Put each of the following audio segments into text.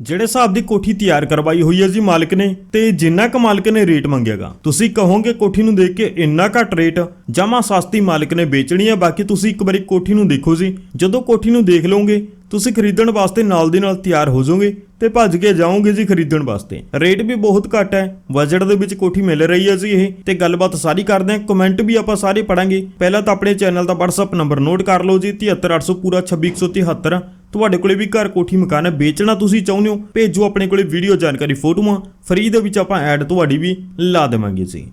ਜਿਹੜੇ ਹਿਸਾਬ ਦੀ ਕੋਠੀ ਤਿਆਰ ਕਰਵਾਈ ਹੋਈ ਹੈ ਜੀ ਮਾਲਕ ਨੇ, ਤੇ ਜਿੰਨਾ ਕ ਮਾਲਕ ਨੇ ਰੇਟ ਮੰਗਿਆਗਾ। ਤੁਸੀਂ ਕਹੋਗੇ ਕੋਠੀ ਨੂੰ ਦੇਖ ਕੇ ਇੰਨਾ ਘੱਟ ਰੇਟ ਜਮਾ ਸਸਤੀ ਮਾਲਕ ਨੇ ਵੇਚਣੀ ਹੈ ਬਾਕੀ ਤੁਸੀਂ ਇੱਕ ਵਾਰੀ ਕੋਠੀ ਨੂੰ ਦੇਖੋ ਜੀ। ਜਦੋਂ ਕੋਠੀ ਨੂੰ ਦੇਖ ਲਓਗੇ, ਤੁਸੀਂ ਖਰੀਦਣ ਵਾਸਤੇ ਨਾਲ ਦੀ ਨਾਲ ਤਿਆਰ ਹੋ ਜਾਓਗੇ ਤੇ ਭੱਜ ਕੇ ਜਾਓਗੇ ਜੀ ਖਰੀਦਣ ਵਾਸਤੇ। ਰੇਟ ਵੀ ਬਹੁਤ ਘੱਟ ਹੈ। ਬਜਟ ਦੇ ਵਿੱਚ ਕੋਠੀ ਮਿਲ ਰਹੀ ਹੈ ਜੀ ਇਹ। ਤੇ ਗੱਲਬਾਤ ਸਾਰੀ ਕਰਦੇ ਹਾਂ। ਕਮੈਂਟ ਵੀ ਆਪਾਂ ਸਾਰੇ ਪੜਾਂਗੇ। ਪਹਿਲਾਂ ਤਾਂ ਆਪਣੇ ਚੈਨਲ ਦਾ WhatsApp ਨੰਬਰ ਨੋਟ ਕਰ ਲਓ ਜੀ 73800 ਪੂਰਾ 26173 ਤੁਹਾਡੇ ਕੋਲੇ ਵੀ ਘਰ ਕੋਠੀ ਮਕਾਨ ਹੈ, ਵੇਚਣਾ ਤੁਸੀਂ ਚਾਹੁੰਦੇ ਹੋ, ਭੇਜੋ ਆਪਣੇ ਕੋਲੇ ਵੀਡੀਓ ਜਾਣਕਾਰੀ ਫੋਟੋਆਂ। ਫ੍ਰੀ ਦੇ ਵਿੱਚ ਆਪਾਂ ਐਡ ਤੁਹਾਡੀ ਵੀ ਲਾ ਦੇਵਾਂਗੇ ਜੀ।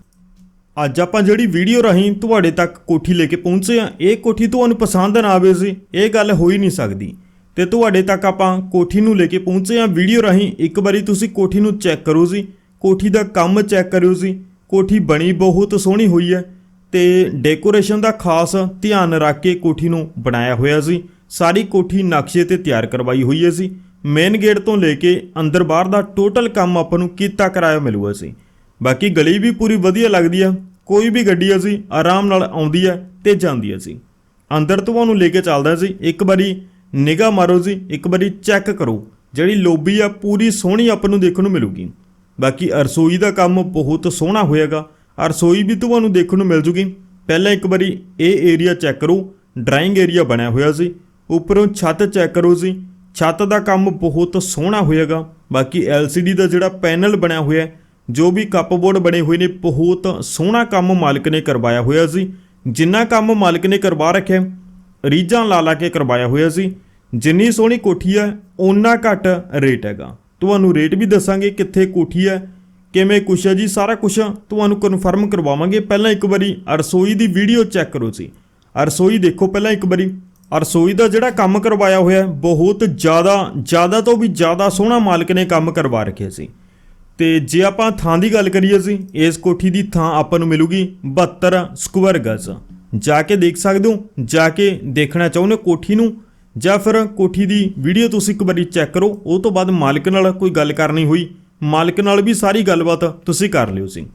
ਅੱਜ ਆਪਾਂ ਜਿਹੜੀ ਵੀਡੀਓ ਰਾਹੀਂ ਤੁਹਾਡੇ ਤੱਕ ਕੋਠੀ ਲੈ ਕੇ ਪਹੁੰਚੇ ਆ ਇਹ ਕੋਠੀ ਤੁਹਾਨੂੰ ਪਸੰਦ ਨਾ ਆਵੇ ਸੀ ਇਹ ਗੱਲ ਹੋ ਹੀ ਨਹੀਂ ਸਕਦੀ। ਤੇ ਤੁਹਾਡੇ ਤੱਕ ਆਪਾਂ ਕੋਠੀ ਨੂੰ ਲੈ ਕੇ ਪਹੁੰਚੇ ਆ ਵੀਡੀਓ ਰਾਹੀਂ ਇੱਕ ਵਾਰੀ ਤੁਸੀਂ ਕੋਠੀ ਨੂੰ ਚੈੱਕ ਕਰੋ ਜੀ। ਕੋਠੀ ਦਾ ਕੰਮ ਚੈੱਕ ਕਰਿਓ ਜੀ। ਕੋਠੀ ਬਣੀ ਬਹੁਤ ਸੋਹਣੀ ਹੋਈ ਹੈ ਤੇ ਡੈਕੋਰੇਸ਼ਨ ਦਾ ਖਾਸ ਧਿਆਨ ਰੱਖ ਕੇ ਕੋਠੀ ਨੂੰ ਬਣਾਇਆ ਹੋਇਆ ਸੀ ਸਾਰੀ ਕੋਠੀ ਨਕਸ਼ੇ ਤੇ ਤਿਆਰ ਕਰਵਾਈ ਹੋਈ ਹੈ ਸੀ ਮੇਨ ਗੇਟ ਤੋਂ ਲੈ ਕੇ ਅੰਦਰ ਬਾਹਰ ਦਾ ਟੋਟਲ ਕੰਮ ਆਪਾਂ ਨੂੰ ਕੀਤਾ ਕਰਾਇਆ ਮਿਲੂਗਾ ਸੀ ਬਾਕੀ ਗਲੀ ਵੀ ਪੂਰੀ ਵਧੀਆ ਲੱਗਦੀ ਆ, ਕੋਈ ਵੀ ਗੱਡੀ ਅਸੀਂ ਆਰਾਮ ਨਾਲ ਆਉਂਦੀ ਆ ਤੇ ਜਾਂਦੀ ਆ ਸੀ। ਅੰਦਰ ਤੁਹਾਨੂੰ ਲੈ ਕੇ ਚੱਲਦਾ ਸੀ, ਇੱਕ ਵਾਰੀ ਨਿਗਾਹ ਮਾਰੋ ਜੀ ਇੱਕ ਵਾਰੀ ਚੈੱਕ ਕਰੋ, ਜਿਹੜੀ ਲੋਬੀ ਆ ਪੂਰੀ ਸੋਹਣੀ ਆਪਾਂ ਨੂੰ ਦੇਖਣ ਨੂੰ ਮਿਲੂਗੀ। ਬਾਕੀ ਰਸੋਈ ਦਾ ਕੰਮ ਬਹੁਤ ਸੋਹਣਾ ਹੋਏਗਾ ਰਸੋਈ ਵੀ ਤੁਹਾਨੂੰ ਦੇਖਣ ਨੂੰ ਮਿਲ ਜੂਗੀ। ਪਹਿਲਾਂ ਇੱਕ ਵਾਰੀ ਇਹ ਏਰੀਆ ਚੈੱਕ ਕਰੋ ਡਰਾਇੰਗ ਏਰੀਆ ਬਣਿਆ ਹੋਇਆ ਸੀ, ਉੱਪਰੋਂ ਛੱਤ ਚੈੱਕ ਕਰੋ ਜੀ ਛੱਤ ਦਾ ਕੰਮ ਬਹੁਤ ਸੋਹਣਾ ਹੋਏਗਾ ਬਾਕੀ LCD ਦਾ ਜਿਹੜਾ ਪੈਨਲ ਬਣਿਆ ਹੋਇਆ ਜੋ ਵੀ ਕੱਪਬੋਰਡ ਬਣੇ ਹੋਏ ਨੇ, ਬਹੁਤ ਸੋਹਣਾ ਕੰਮ ਮਾਲਕ ਨੇ ਕਰਵਾਇਆ ਹੋਇਆ ਸੀ। ਜਿੰਨਾ ਕੰਮ ਮਾਲਕ ਨੇ ਕਰਵਾ ਰੱਖਿਆ ਰੀਜਾਂ ਲਾ ਲਾ ਕੇ ਕਰਵਾਇਆ ਹੋਇਆ ਸੀ। ਜਿੰਨੀ ਸੋਹਣੀ ਕੋਠੀ ਹੈ, ਓਨਾ ਘੱਟ ਰੇਟ ਹੈਗਾ। ਤੁਹਾਨੂੰ ਰੇਟ ਵੀ ਦੱਸਾਂਗੇ ਕਿੱਥੇ ਕੋਠੀ ਹੈ, ਕਿਵੇਂ ਕੁਛ ਹੈ ਜੀ, ਸਾਰਾ ਕੁਛ ਤੁਹਾਨੂੰ ਕਨਫਰਮ ਕਰਵਾਵਾਂਗੇ। ਪਹਿਲਾਂ ਇੱਕ ਵਾਰੀ ਰਸੋਈ ਦੀ ਵੀਡੀਓ ਚੈੱਕ ਕਰੋ ਜੀ। ਰਸੋਈ ਦੇਖੋ ਪਹਿਲਾਂ ਇੱਕ ਵਾਰੀ। ਰਸੋਈ ਦਾ ਜਿਹੜਾ ਕੰਮ ਕਰਵਾਇਆ ਹੋਇਆ, ਬਹੁਤ ਜ਼ਿਆਦਾ ਜ਼ਿਆਦਾ ਤੋਂ ਵੀ ਜ਼ਿਆਦਾ ਸੋਹਣਾ ਮਾਲਕ ਨੇ ਕੰਮ ਕਰਵਾ ਰੱਖਿਆ ਸੀ। ਤੇ ਜੇ ਆਪਾਂ ਥਾਂ ਦੀ ਗੱਲ ਕਰੀਏ ਸੀ ਇਸ ਕੋਠੀ ਦੀ ਥਾਂ ਆਪਾਂ ਨੂੰ ਮਿਲੂਗੀ 72 ਸਕੁਅਰ ਗਜ਼ ਜਾ ਕੇ ਦੇਖ ਸਕਦੇ ਹੋ, ਜਾ ਕੇ ਦੇਖਣਾ ਚਾਹੁੰਦੇ ਹੋ ਕੋਠੀ ਨੂੰ, ਜਾਂ ਫਿਰ ਕੋਠੀ ਦੀ ਵੀਡੀਓ ਤੁਸੀਂ ਇੱਕ ਵਾਰੀ ਚੈੱਕ ਕਰੋ, ਉਹ ਤੋਂ ਬਾਅਦ ਮਾਲਕ ਨਾਲ ਕੋਈ ਗੱਲ ਕਰਨੀ ਹੋਈ, ਮਾਲਕ ਨਾਲ ਵੀ ਸਾਰੀ ਗੱਲਬਾਤ ਤੁਸੀਂ ਕਰ ਲਿਓ ਸੀ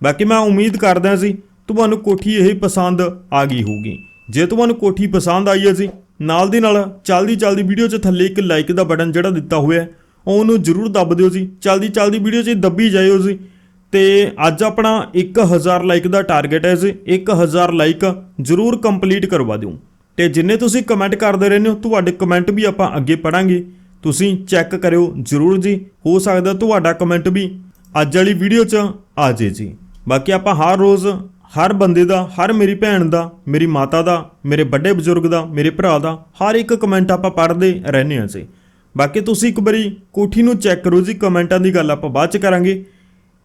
ਬਾਕੀ ਮੈਂ ਉਮੀਦ ਕਰਦਾ ਸੀ ਤੁਹਾਨੂੰ ਕੋਠੀ ਇਹ ਪਸੰਦ ਆ ਗਈ ਹੋਊਗੀ। ਜੇ ਤੁਹਾਨੂੰ ਕੋਠੀ ਪਸੰਦ ਆਈ ਹੈ ਜੀ, ਨਾਲ ਦੀ ਨਾਲ ਚੱਲਦੀ ਚੱਲਦੀ ਵੀਡੀਓ 'ਚ ਥੱਲੇ ਇੱਕ ਲਾਈਕ ਦਾ ਬਟਨ ਜਿਹੜਾ ਦਿੱਤਾ ਹੋਇਆ ਹੈ ਉਹਨੂੰ ਜਰੂਰ ਦੱਬ ਦਿਓ ਜੀ। ਚਲਦੀ ਚਲਦੀ ਵੀਡੀਓ 'ਚ ਦੱਬੀ ਜਾਇਓ ਜੀ। ਤੇ ਅੱਜ ਆਪਣਾ 1000 ਲਾਈਕ ਦਾ ਟਾਰਗੇਟ ਹੈ ਜੀ। 1000 ਲਾਈਕ ਜਰੂਰ ਕੰਪਲੀਟ ਕਰਵਾ ਦਿਓ। ਤੇ ਜਿੰਨੇ ਤੁਸੀਂ ਕਮੈਂਟ ਕਰਦੇ ਰਹਿੰਦੇ ਹੋ, ਤੁਹਾਡੇ ਕਮੈਂਟ ਵੀ ਆਪਾਂ ਅੱਗੇ ਪੜਾਂਗੇ ਤੁਸੀਂ ਚੈੱਕ ਕਰਿਓ ਜਰੂਰ ਜੀ। ਹੋ ਸਕਦਾ ਤੁਹਾਡਾ ਕਮੈਂਟ ਵੀ ਅੱਜ ਵਾਲੀ ਵੀਡੀਓ 'ਚ ਆ ਜੇ ਜੀ। ਬਾਕੀ ਆਪਾਂ ਹਰ ਰੋਜ਼ ਹਰ ਬੰਦੇ ਦਾ, ਹਰ ਮੇਰੀ ਭੈਣ ਦਾ, ਮੇਰੀ ਮਾਤਾ ਦਾ, ਮੇਰੇ ਵੱਡੇ ਬਜ਼ੁਰਗ ਦਾ, ਮੇਰੇ ਭਰਾ ਦਾ ਹਰ ਇੱਕ ਕਮੈਂਟ ਆਪਾਂ ਪੜ੍ਹਦੇ ਰਹਿੰਦੇ ਹਾਂ ਜੀ। ਬਾਕੀ ਤੁਸੀਂ ਇੱਕ ਵਾਰੀ ਕੋਠੀ ਨੂੰ ਚੈੱਕ ਕਰੋ ਜੀ, ਕਮੈਂਟਾਂ ਦੀ ਗੱਲ ਆਪਾਂ ਬਾਅਦ ਚ ਕਰਾਂਗੇ।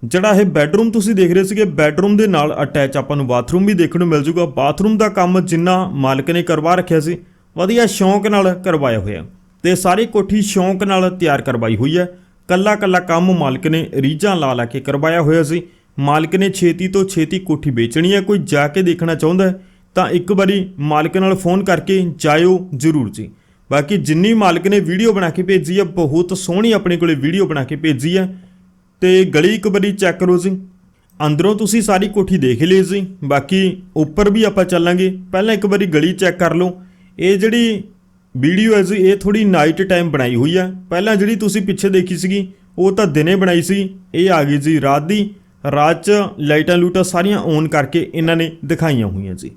ਜਿਹੜਾ ਇਹ ਬੈੱਡਰੂਮ ਤੁਸੀਂ ਦੇਖ ਰਹੇ ਸੀਗੇ, ਬੈੱਡਰੂਮ ਦੇ ਨਾਲ ਅਟੈਚ ਆਪਾਂ ਨੂੰ ਬਾਥਰੂਮ ਵੀ ਦੇਖਣ ਨੂੰ ਮਿਲ ਜੂਗਾ। ਬਾਥਰੂਮ ਦਾ ਕੰਮ ਜਿੰਨਾ ਮਾਲਕ ਨੇ ਕਰਵਾ ਰੱਖਿਆ ਸੀ, ਵਧੀਆ ਸ਼ੌਂਕ ਨਾਲ ਕਰਵਾਇਆ ਹੋਇਆ। ਤੇ ਸਾਰੀ ਕੋਠੀ ਸ਼ੌਂਕ ਨਾਲ ਤਿਆਰ ਕਰਵਾਈ ਹੋਈ ਹੈ। ਕੱਲਾ ਕੱਲਾ ਕੰਮ ਮਾਲਕ ਨੇ ਰੀਝਾਂ ਲਾ ਲਾ ਕੇ ਕਰਵਾਇਆ ਹੋਇਆ ਸੀ। ਮਾਲਕ ਨੇ ਛੇਤੀ ਤੋਂ ਛੇਤੀ ਕੋਠੀ ਵੇਚਣੀ ਹੈ। ਕੋਈ ਜਾ ਕੇ ਦੇਖਣਾ ਚਾਹੁੰਦਾ ਤਾਂ ਇੱਕ ਵਾਰੀ ਮਾਲਕ ਨਾਲ ਫੋਨ ਕਰਕੇ ਜਾਇਓ ਜ਼ਰੂਰ ਜੀ। ਬਾਕੀ ਜਿੰਨੀ ਮਾਲਕ ਨੇ ਵੀਡੀਓ ਬਣਾ ਕੇ ਭੇਜੀ ਹੈ ਬਹੁਤ ਸੋਹਣੀ ਆਪਣੇ ਕੋਲੇ ਵੀਡੀਓ ਬਣਾ ਕੇ ਭੇਜੀ ਹੈ ਤੇ ਗਲੀ ਇੱਕ ਵਾਰੀ ਚੈੱਕ ਕਰੋ ਜੀ। ਅੰਦਰੋਂ ਤੁਸੀਂ ਸਾਰੀ ਕੋਠੀ ਦੇਖ ਲਈ ਜੀ। ਬਾਕੀ ਉੱਪਰ ਵੀ ਆਪਾਂ ਚੱਲਾਂਗੇ। ਪਹਿਲਾਂ ਇੱਕ ਵਾਰੀ ਗਲੀ ਚੈੱਕ ਕਰ ਲਓ। ਇਹ ਜਿਹੜੀ ਵੀਡੀਓ ਹੈ ਜੀ, ਇਹ ਥੋੜੀ ਨਾਈਟ ਟਾਈਮ ਬਣਾਈ ਹੋਈ ਹੈ ਪਹਿਲਾਂ ਜਿਹੜੀ ਤੁਸੀਂ ਪਿੱਛੇ ਦੇਖੀ ਸੀਗੀ, ਉਹ ਤਾਂ ਦਿਨੇ ਬਣਾਈ ਸੀ। ਇਹ ਆ ਗਈ ਜੀ ਰਾਤ ਦੀ। ਰਾਤ 'ਚ ਲਾਈਟਾਂ ਲੂਟਾਂ ਸਾਰੀਆਂ ਔਨ ਕਰਕੇ ਇਹਨਾਂ ਨੇ ਦਿਖਾਈਆਂ ਹੋਈਆਂ ਜੀ।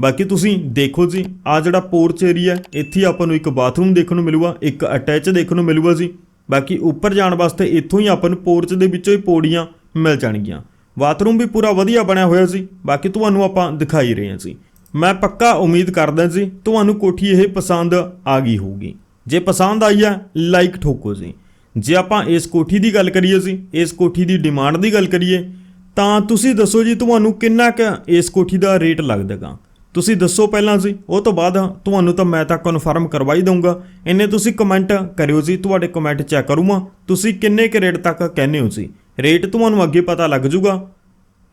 ਬਾਕੀ ਤੁਸੀਂ ਦੇਖੋ ਜੀ ਆ ਜਿਹੜਾ ਪੋਰਚ ਏਰੀਆ ਇੱਥੇ ਆਪਾਂ ਨੂੰ ਇੱਕ ਬਾਥਰੂਮ ਦੇਖਣ ਨੂੰ ਮਿਲੂਗਾ, ਇੱਕ ਅਟੈਚ ਦੇਖਣ ਨੂੰ ਮਿਲੂਗਾ ਜੀ। ਬਾਕੀ ਉੱਪਰ ਜਾਣ ਵਾਸਤੇ ਇੱਥੋਂ ਹੀ ਆਪਾਂ ਨੂੰ ਪੋਰਚ ਦੇ ਵਿੱਚੋਂ ਹੀ ਪੌੜੀਆਂ ਮਿਲ ਜਾਣਗੀਆਂ। ਬਾਥਰੂਮ ਵੀ ਪੂਰਾ ਵਧੀਆ ਬਣਿਆ ਹੋਇਆ ਸੀ ਬਾਕੀ ਤੁਹਾਨੂੰ ਆਪਾਂ ਦਿਖਾਈ ਰਹੇ ਹਾਂ ਜੀ। ਮੈਂ ਪੱਕਾ ਉਮੀਦ ਕਰਦਾ ਜੀ, ਤੁਹਾਨੂੰ ਕੋਠੀ ਇਹ ਪਸੰਦ ਆ ਗਈ ਹੋਊਗੀ। ਜੇ ਪਸੰਦ ਆਈ ਹੈ ਲਾਈਕ ਠੋਕੋ ਜੀ। ਜੇ ਆਪਾਂ ਇਸ ਕੋਠੀ ਦੀ ਗੱਲ ਕਰੀਏ ਜੀ, ਇਸ ਕੋਠੀ ਦੀ ਡਿਮਾਂਡ ਦੀ ਗੱਲ ਕਰੀਏ, ਤਾਂ ਤੁਸੀਂ ਦੱਸੋ ਜੀ, ਤੁਹਾਨੂੰ ਕਿੰਨਾ ਕੁ ਇਸ ਕੋਠੀ ਦਾ ਰੇਟ ਲੱਗਦਾਗਾ। ਤੁਸੀਂ ਦੱਸੋ ਪਹਿਲਾਂ ਜੀ, ਉਹ ਤੋਂ ਬਾਅਦ ਤੁਹਾਨੂੰ ਤਾਂ ਮੈਂ ਤਾਂ ਕਨਫਰਮ ਕਰਵਾਈ ਦਊਂਗਾ। ਇੰਨੇ ਤੁਸੀਂ ਕਮੈਂਟ ਕਰਿਓ ਜੀ, ਤੁਹਾਡੇ ਕਮੈਂਟ ਚੈੱਕ ਕਰੂੰਗਾ। ਤੁਸੀਂ ਕਿੰਨੇ ਕੁ ਰੇਟ ਤੱਕ ਕਹਿੰਦੇ ਹੋ ਜੀ? ਰੇਟ ਤੁਹਾਨੂੰ ਅੱਗੇ ਪਤਾ ਲੱਗ ਜਾਊਗਾ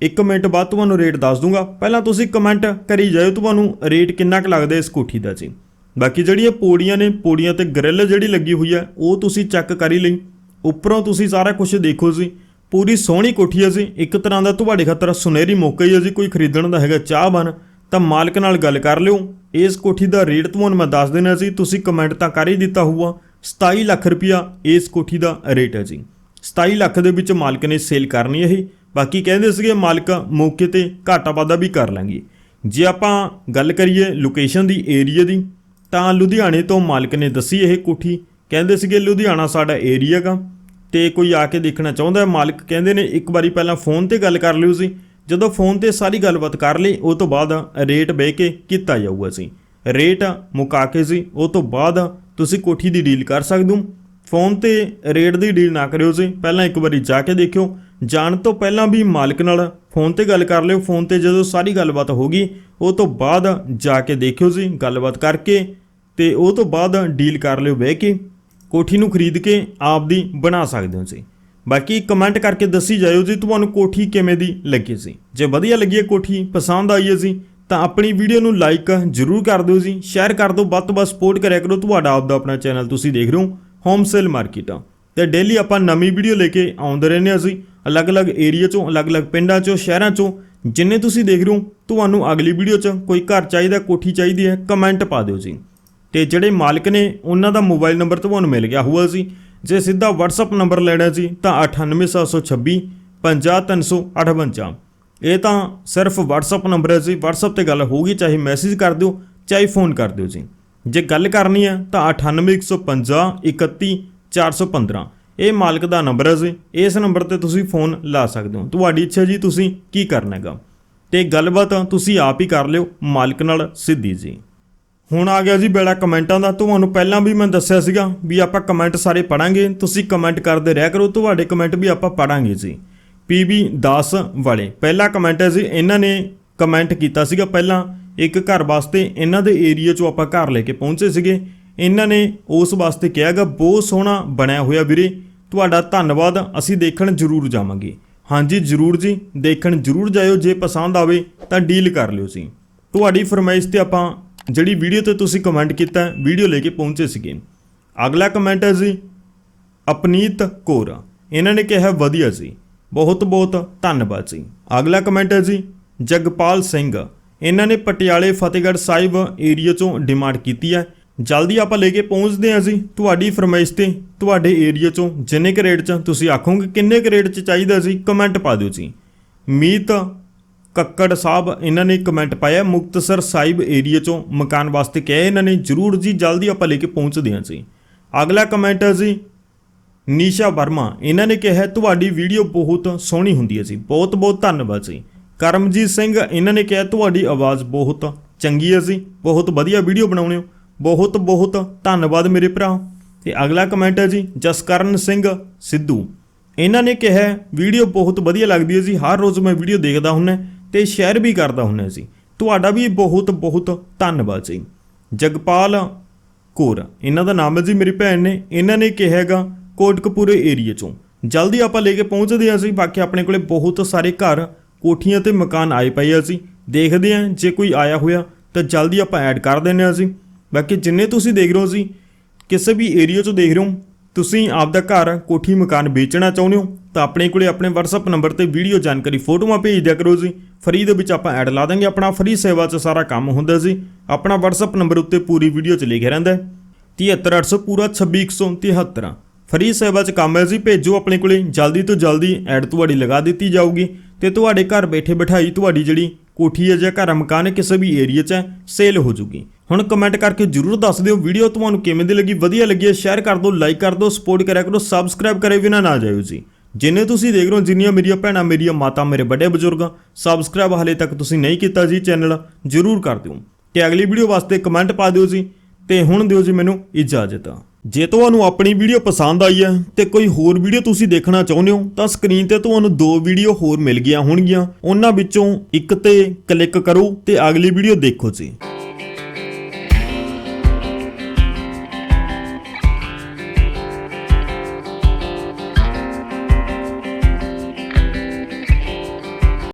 ਇੱਕ ਮਿੰਟ ਬਾਅਦ ਤੁਹਾਨੂੰ ਰੇਟ ਦੱਸ ਦੂੰਗਾ। ਪਹਿਲਾਂ ਤੁਸੀਂ ਕਮੈਂਟ ਕਰੀ ਜਾਇਓ ਤੁਹਾਨੂੰ ਰੇਟ ਕਿੰਨਾ ਕੁ ਲੱਗਦਾ ਇਸ ਕੋਠੀ ਦਾ ਜੀ। ਬਾਕੀ ਜਿਹੜੀਆਂ ਪੌੜੀਆਂ ਨੇ, ਪੌੜੀਆਂ ਤੇ ਗ੍ਰਿਲ ਜਿਹੜੀ ਲੱਗੀ ਹੋਈ ਹੈ, ਉਹ ਤੁਸੀਂ ਚੈੱਕ ਕਰੀ ਲਈ। ਉੱਪਰੋਂ ਤੁਸੀਂ ਸਾਰਾ ਕੁਝ ਦੇਖੋ ਜੀ। ਪੂਰੀ ਸੋਹਣੀ ਕੋਠੀ ਹੈ ਜੀ। ਇੱਕ ਤਰ੍ਹਾਂ ਦਾ ਤੁਹਾਡੇ ਖਾਤਰ ਸੁਨਹਿਰੀ ਮੌਕਾ ਹੀ ਹੈ ਜੀ, ਕੋਈ ਖਰੀਦਣ ਦਾ ਹੈਗਾ ਚਾਹ ਬਣ ਤਾਂ ਮਾਲਕ ਨਾਲ ਗੱਲ ਕਰ ਲਿਓ। ਇਸ ਕੋਠੀ ਦਾ ਰੇਟ ਤੁਹਾਨੂੰ ਮੈਂ ਦੱਸ ਦੇਣਾ ਸੀ। ਤੁਸੀਂ ਕਮੈਂਟ ਤਾਂ ਕਰ ਹੀ ਦਿੱਤਾ ਹੋਊਗਾ। 27 ਲੱਖ ਰੁਪਇਆ ਇਸ ਕੋਠੀ ਦਾ ਰੇਟ ਹੈ ਜੀ। 27 ਲੱਖ ਦੇ ਵਿੱਚ ਮਾਲਕ ਨੇ ਸੇਲ ਕਰਨੀ ਇਹ। ਬਾਕੀ ਕਹਿੰਦੇ ਸੀਗੇ ਮਾਲਕ ਮੌਕੇ ਤੇ ਘਾਟਾ ਵਾਧਾ ਵੀ ਕਰ ਲਾਂਗੇ। ਜੇ ਆਪਾਂ ਗੱਲ ਕਰੀਏ ਲੋਕੇਸ਼ਨ ਦੀ ਏਰੀਆ ਦੀ, ਤਾਂ ਲੁਧਿਆਣੇ ਤੋਂ ਮਾਲਕ ਨੇ ਦੱਸੀ ਇਹ ਕੋਠੀ। ਕਹਿੰਦੇ ਸੀਗੇ ਲੁਧਿਆਣਾ ਸਾਡਾ ਏਰੀਆ ਗਾ ਤੇ ਕੋਈ ਆ ਕੇ ਦੇਖਣਾ ਚਾਹੁੰਦਾ ਹੈ। ਮਾਲਕ ਕਹਿੰਦੇ ਨੇ ਇੱਕ ਵਾਰੀ ਪਹਿਲਾਂ ਫੋਨ ਤੇ ਗੱਲ ਕਰ ਲਿਓ ਸੀ ਜਦੋਂ ਫੋਨ ਤੇ ਸਾਰੀ ਗੱਲਬਾਤ ਕਰ ਲਈ, ਉਹ ਤੋਂ ਬਾਅਦ ਰੇਟ ਬਹਿ ਕੇ ਕੀਤਾ ਜਾਊਗਾ ਸੀ। ਰੇਟ ਮੁਕਾ ਕੇ ਸੀ, ਉਹ ਤੋਂ ਬਾਅਦ ਤੁਸੀਂ ਕੋਠੀ ਦੀ ਡੀਲ ਕਰ ਸਕਦੇ ਹੋ। ਫੋਨ ਤੇ ਰੇਟ ਦੀ ਡੀਲ ਨਾ ਕਰਿਓ ਸੀ, ਪਹਿਲਾਂ ਇੱਕ ਵਾਰੀ ਜਾ ਕੇ ਦੇਖਿਓ। ਜਾਣ ਤੋਂ ਪਹਿਲਾਂ ਵੀ ਮਾਲਕ ਨਾਲ ਫੋਨ ਤੇ ਗੱਲ ਕਰ ਲਿਓ। ਫੋਨ ਤੇ ਜਦੋਂ ਸਾਰੀ ਗੱਲਬਾਤ ਹੋ ਗਈ, ਉਹ ਤੋਂ ਬਾਅਦ ਜਾ ਕੇ ਦੇਖਿਓ ਜੀ ਗੱਲਬਾਤ ਕਰਕੇ ਤੇ ਉਹ ਤੋਂ ਬਾਅਦ ਡੀਲ ਕਰ ਲਿਓ ਬਹਿ ਕੇ। ਕੋਠੀ ਨੂੰ ਖਰੀਦ ਕੇ ਆਪਦੀ ਬਣਾ ਸਕਦੇ ਹੋ ਜੀ ਬਾਕੀ ਕਮੈਂਟ ਕਰਕੇ ਦੱਸੀ ਜਾਇਓ ਜੀ ਤੁਹਾਨੂੰ ਕੋਠੀ ਕਿਵੇਂ ਦੀ ਲੱਗੀ ਸੀ। ਜੇ ਵਧੀਆ ਲੱਗੀ ਹੈ ਕੋਠੀ, ਪਸੰਦ ਆਈ ਹੈ ਜੀ, ਤਾਂ ਆਪਣੀ ਵੀਡੀਓ ਨੂੰ ਲਾਈਕ ਜ਼ਰੂਰ ਕਰ ਦਿਓ ਜੀ ਸ਼ੇਅਰ ਕਰ ਦਿਓ, ਵੱਧ ਤੋਂ ਵੱਧ ਸਪੋਰਟ ਕਰਿਆ ਕਰੋ, ਤੁਹਾਡਾ ਆਪਦਾ ਆਪਣਾ ਚੈਨਲ ਤੁਸੀਂ ਦੇਖ ਰਹੇ ਹੋ ਹੋਮ ਸੇਲ ਮਾਰਕੀਟ ਤੇ ਡੇਲੀ ਆਪਾਂ ਨਵੀਂ ਵੀਡੀਓ ਲੈ ਕੇ ਆਉਂਦੇ ਰਹਿੰਦੇ ਹਾਂ ਜੀ, ਅਲੱਗ-ਅਲੱਗ ਏਰੀਆ ਚੋਂ, ਅਲੱਗ-ਅਲੱਗ ਪਿੰਡਾਂ ਚੋਂ, ਸ਼ਹਿਰਾਂ ਚੋਂ, ਜਿੰਨੇ ਤੁਸੀਂ ਦੇਖ ਰਹੇ ਹੋ, ਤੁਹਾਨੂੰ ਅਗਲੀ ਵੀਡੀਓ 'ਚ ਕੋਈ ਘਰ ਚਾਹੀਦਾ, ਕੋਠੀ ਚਾਹੀਦੀ ਹੈ ਕਮੈਂਟ ਪਾ ਦਿਓ ਜੀ। ਤੇ ਜਿਹੜੇ ਮਾਲਕ ਨੇ, ਉਹਨਾਂ ਦਾ ਮੋਬਾਈਲ ਨੰਬਰ ਤੁਹਾਨੂੰ ਮਿਲ ਗਿਆ ਹੋਊਗਾ ਜੀ ਜੇ ਸਿੱਧਾ WhatsApp ਨੰਬਰ ਲੈਣਾ ਸੀ ਤਾਂ 98726 50358 ਇਹ ਤਾਂ ਸਿਰਫ WhatsApp ਨੰਬਰ ਹੈ ਜੀ। WhatsApp ਤੇ ਗੱਲ ਹੋਊਗੀ, ਚਾਹੇ ਮੈਸੇਜ ਕਰ ਦਿਓ, ਚਾਹੇ ਫੋਨ ਕਰ ਦਿਓ ਜੀ। ਜੇ ਗੱਲ ਕਰਨੀ ਹੈ ਤਾਂ 98150 31415 ਇਹ ਮਾਲਕ ਦਾ ਨੰਬਰ ਹੈ ਜੀ। ਇਸ ਨੰਬਰ ਤੇ ਤੁਸੀਂ ਫੋਨ ਲਾ ਸਕਦੇ ਹੋ। ਤੁਹਾਡੀ ਇੱਛਾ ਜੀ ਤੁਸੀਂ ਕੀ ਕਰਨਾ ਹੈਗਾ। ਤੇ ਗੱਲਬਾਤ ਤੁਸੀਂ ਆਪ ਹੀ ਕਰ ਲਿਓ, ਮਾਲਕ ਨਾਲ ਸਿੱਧੀ ਜੀ। ਹੁਣ ਆ ਗਿਆ ਜੀ ਬੇੜਾ ਕਮੈਂਟਾਂ ਦਾ। ਤੁਹਾਨੂੰ ਪਹਿਲਾਂ ਵੀ ਮੈਂ ਦੱਸਿਆ ਸੀਗਾ ਵੀ ਆਪਾਂ ਕਮੈਂਟ ਸਾਰੇ ਪੜਾਂਗੇ। ਤੁਸੀਂ ਕਮੈਂਟ ਕਰਦੇ ਰਹਿ ਕਰੋ। ਤੁਹਾਡੇ ਕਮੈਂਟ ਵੀ ਆਪਾਂ ਪੜਾਂਗੇ ਜੀ। ਪੀਬੀ 10 ਵਾਲੇ। ਪਹਿਲਾ ਕਮੈਂਟ ਹੈ ਜੀ, ਇਹਨਾਂ ਨੇ ਕਮੈਂਟ ਕੀਤਾ ਸੀਗਾ ਪਹਿਲਾਂ। ਇੱਕ ਘਰ ਵਾਸਤੇ ਇਹਨਾਂ ਦੇ ਏਰੀਆ 'ਚੋਂ ਆਪਾਂ ਘਰ ਲੈ ਕੇ ਪਹੁੰਚੇ ਸੀਗੇ। ਇਹਨਾਂ ਨੇ ਉਸ ਵਾਸਤੇ ਕਿਹਾਗਾ ਬਹੁਤ ਸੋਹਣਾ ਬਣਿਆ ਹੋਇਆ ਵੀਰੇ। ਤੁਹਾਡਾ ਧੰਨਵਾਦ। ਅਸੀਂ ਦੇਖਣ ਜ਼ਰੂਰ ਜਾਵਾਂਗੇ। ਹਾਂਜੀ, ਜ਼ਰੂਰ ਜੀ। ਦੇਖਣ ਜ਼ਰੂਰ ਜਾਇਓ। ਜੇ ਪਸੰਦ ਆਵੇ ਤਾਂ ਡੀਲ ਕਰ ਲਿਓ ਜੀ। ਤੁਹਾਡੀ ਫਰਮਾਇਸ਼ ਤੇ ਆਪਾਂ ਜਿਹੜੀ ਵੀਡੀਓ ਤੇ ਤੁਸੀਂ ਕਮੈਂਟ ਕੀਤਾ, ਵੀਡੀਓ ਲੈ ਕੇ ਪਹੁੰਚੇ ਸੀਗੇ। ਅਗਲਾ ਕਮੈਂਟ ਹੈ ਜੀ, ਅਪਨੀਤ ਕੌਰ। ਇਹਨਾਂ ਨੇ ਕਿਹਾ, ਵਧੀਆ ਜੀ। ਬਹੁਤ ਬਹੁਤ ਧੰਨਵਾਦ ਜੀ। ਅਗਲਾ ਕਮੈਂਟ ਹੈ ਜੀ, ਜਗਪਾਲ ਸਿੰਘ। ਇਹਨਾਂ ਨੇ ਪਟਿਆਲੇ, ਫਤਿਹਗੜ੍ਹ ਸਾਹਿਬ ਏਰੀਆ ਚੋਂ ਡਿਮਾਂਡ ਕੀਤੀ ਹੈ। ਜਲਦੀ ਆਪਾਂ ਲੈ ਕੇ ਪਹੁੰਚਦੇ ਹਾਂ ਜੀ। ਤੁਹਾਡੀ ਫਰਮਾਇਸ਼ ਤੇ ਤੁਹਾਡੇ ਏਰੀਆ ਚੋਂ ਜਿੰਨੇ ਕੁ ਰੇਟ 'ਚ ਤੁਸੀਂ ਆਖੋਗੇ, ਕਿੰਨੇ ਕੁ ਰੇਟ 'ਚ ਚਾਹੀਦਾ ਸੀ ਕਮੈਂਟ ਪਾ ਦਿਓ ਜੀ। ਮੀਤ ਕੱਕੜ ਸਾਹਿਬ, ਇਹਨਾਂ ਨੇ ਕਮੈਂਟ ਪਾਇਆ, ਮੁਕਤਸਰ ਸਾਹਿਬ ਏਰੀਆ ਚੋਂ ਮਕਾਨ ਵਾਸਤੇ ਕਿਹਾ ਇਹਨਾਂ ਨੇ ਜਰੂਰ ਜੀ ਜਲਦੀ ਆਪਾਂ ਲੈ ਕੇ ਪਹੁੰਚਦੇ ਹਾਂ ਜੀ। ਅਗਲਾ ਕਮੈਂਟ ਹੈ ਜੀ, ਨੀਸ਼ਾ ਵਰਮਾ, ਇਹਨਾਂ ਨੇ ਕਿਹਾ ਤੁਹਾਡੀ ਵੀਡੀਓ ਬਹੁਤ ਸੋਹਣੀ ਹੁੰਦੀ ਹੈ ਜੀ। ਬਹੁਤ ਬਹੁਤ ਧੰਨਵਾਦ ਜੀ। ਕਰਮਜੀਤ ਸਿੰਘ, ਇਹਨਾਂ ਨੇ ਕਿਹਾ, ਤੁਹਾਡੀ ਆਵਾਜ਼ ਬਹੁਤ ਚੰਗੀ ਹੈ ਜੀ। ਬਹੁਤ ਵਧੀਆ ਵੀਡੀਓ ਬਣਾਉਣੇ ਹੋ। ਬਹੁਤ ਬਹੁਤ ਧੰਨਵਾਦ ਮੇਰੇ ਭਰਾ। ਤੇ ਅਗਲਾ ਕਮੈਂਟ ਹੈ ਜੀ, ਜਸਕਰਨ ਸਿੰਘ ਸਿੱਧੂ, ਇਹਨਾਂ ਨੇ ਕਿਹਾ ਵੀਡੀਓ ਬਹੁਤ ਵਧੀਆ ਲੱਗਦੀ ਹੈ ਜੀ। ਹਰ ਰੋਜ਼ ਮੈਂ ਵੀਡੀਓ ਦੇਖਦਾ ਹੁੰਨਾ ਤੇ ਸ਼ੇਅਰ ਵੀ ਕਰਦਾ ਹੁੰਨਾ ਸੀ। ਤੁਹਾਡਾ ਵੀ ਬਹੁਤ ਬਹੁਤ ਧੰਨਵਾਦ ਜੀ। ਜਗਪਾਲ ਕੌਰ, ਇਹਨਾਂ ਦਾ ਨਾਮ ਹੈ ਜੀ ਮੇਰੀ ਭੈਣ ਨੇ। ਇਹਨਾਂ ਨੇ ਕਿਹਾ ਹੈਗਾ ਕੋਟਕਪੂਰੇ ਏਰੀਆ ਚੋਂ। ਜਲਦੀ ਆਪਾਂ ਲੈ ਕੇ ਪਹੁੰਚਦੇ ਹਾਂ ਅਸੀਂ ਬਾਕੀ ਆਪਣੇ ਕੋਲੇ ਬਹੁਤ ਸਾਰੇ ਘਰ, ਕੋਠੀਆਂ ਤੇ ਮਕਾਨ ਆਏ ਪਏ ਆ ਅਸੀਂ ਦੇਖਦੇ ਹਾਂ, ਜੇ ਕੋਈ ਆਇਆ ਹੋਇਆ ਤਾਂ ਜਲਦੀ ਆਪਾਂ ਐਡ ਕਰ ਦਿੰਦੇ ਹਾਂ ਅਸੀਂ ਬਾਕੀ ਜਿੰਨੇ ਤੁਸੀਂ ਦੇਖ ਰਹੇ ਹੋ ਜੀ, ਕਿਸੇ ਵੀ ਏਰੀਆ 'ਚੋਂ ਦੇਖ ਰਹੇ ਹੋ, ਤੁਸੀਂ ਆਪਦਾ ਘਰ, ਕੋਠੀ, ਮਕਾਨ ਵੇਚਣਾ ਚਾਹੁੰਦੇ ਹੋ, ਤਾਂ ਆਪਣੇ ਕੋਲੇ ਆਪਣੇ WhatsApp ਨੰਬਰ ਤੇ ਵੀਡੀਓ ਜਾਣਕਾਰੀ ਫੋਟੋਆਂ ਭੇਜ ਦਿਆ ਕਰੋ ਜੀ। ਫਰੀ ਦੇ ਵਿੱਚ ਆਪਾਂ ਐਡ ਲਾ ਦਾਂਗੇ। ਆਪਣਾ ਫਰੀ ਸੇਵਾ 'ਚ ਸਾਰਾ ਕੰਮ ਹੁੰਦਾ ਸੀ ਆਪਣਾ WhatsApp ਨੰਬਰ ਉੱਤੇ ਪੂਰੀ ਵੀਡੀਓ 'ਚ ਲਿਖਿਆ ਰਹਿੰਦਾ ਹੈ। 73800 ਪੂਰਾ 26173 ਫਰੀ ਸੇਵਾ 'ਚ ਕੰਮ ਹੈ ਜੀ। ਭੇਜੋ ਆਪਣੇ ਕੋਲੇ। ਜਲਦੀ ਤੋਂ ਜਲਦੀ ਐਡ ਤੁਹਾਡੀ ਲਗਾ ਦਿੱਤੀ ਜਾਊਗੀ। ਤੇ ਤੁਹਾਡੇ ਘਰ ਬੈਠੇ ਬਿਠਾਈ ਤੁਹਾਡੀ ਜਿਹੜੀ ਕੋਠੀ ਹੈ ਜਾਂ ਘਰ ਮਕਾਨ ਕਿਸੇ ਵੀ ਏਰੀਆ 'ਚ ਹੈ ਸੇਲ ਹੋ ਜੂਗੀ। ਹੁਣ ਕਮੈਂਟ ਕਰਕੇ ਜਰੂਰ ਦੱਸ ਦਿਓ ਵੀਡੀਓ ਤੁਹਾਨੂੰ ਕਿਵੇਂ ਦੀ ਲੱਗੀ। ਵਧੀਆ ਲੱਗੀ ਹੈ ਸ਼ੇਅਰ ਕਰ ਦਿਓ ਲਾਈਕ ਕਰ ਦਿਓ ਸਪੋਰਟ ਕਰਿਆ ਕਰੋ ਸਬਸਕ੍ਰਾਈਬ ਕਰੇ ਬਿਨਾ ਨਾ ਜਾਇਓ ਜੀ। ਜਿੰਨੇ ਤੁਸੀਂ ਦੇਖ ਰਹੇ ਹੋ, ਜਿੰਨੀਆਂ ਮੇਰੀਆਂ ਭੈਣਾਂ, ਮੇਰੀਆਂ ਮਾਤਾ, ਮੇਰੇ ਵੱਡੇ ਬਜ਼ੁਰਗ ਸਬਸਕ੍ਰਾਈਬ ਹਾਲੇ ਤੱਕ ਤੁਸੀਂ ਨਹੀਂ ਕੀਤਾ ਜੀ ਚੈਨਲ ਜਰੂਰ ਕਰ ਦਿਓ। ਤੇ ਅਗਲੀ ਵੀਡੀਓ ਵਾਸਤੇ ਕਮੈਂਟ ਪਾ ਦਿਓ ਜੀ, ਤੇ ਹੁਣ ਦਿਓ ਜੀ ਮੈਨੂੰ ਇਜਾਜ਼ਤ। ਜੇ ਤੁਹਾਨੂੰ ਆਪਣੀ ਵੀਡੀਓ ਪਸੰਦ ਆਈ ਹੈ ਤੇ ਕੋਈ ਹੋਰ ਵੀਡੀਓ ਤੁਸੀਂ ਦੇਖਣਾ ਚਾਹੁੰਦੇ ਹੋ, ਤਾਂ ਸਕਰੀਨ ਤੇ ਤੁਹਾਨੂੰ ਦੋ ਵੀਡੀਓ ਹੋਰ ਮਿਲ ਗਈਆਂ ਹੋਣਗੀਆਂ। ਉਹਨਾਂ ਵਿੱਚੋਂ ਇੱਕ ਤੇ ਕਲਿੱਕ ਕਰੋ ਤੇ ਅਗਲੀ ਵੀਡੀਓ ਦੇਖੋ ਜੀ।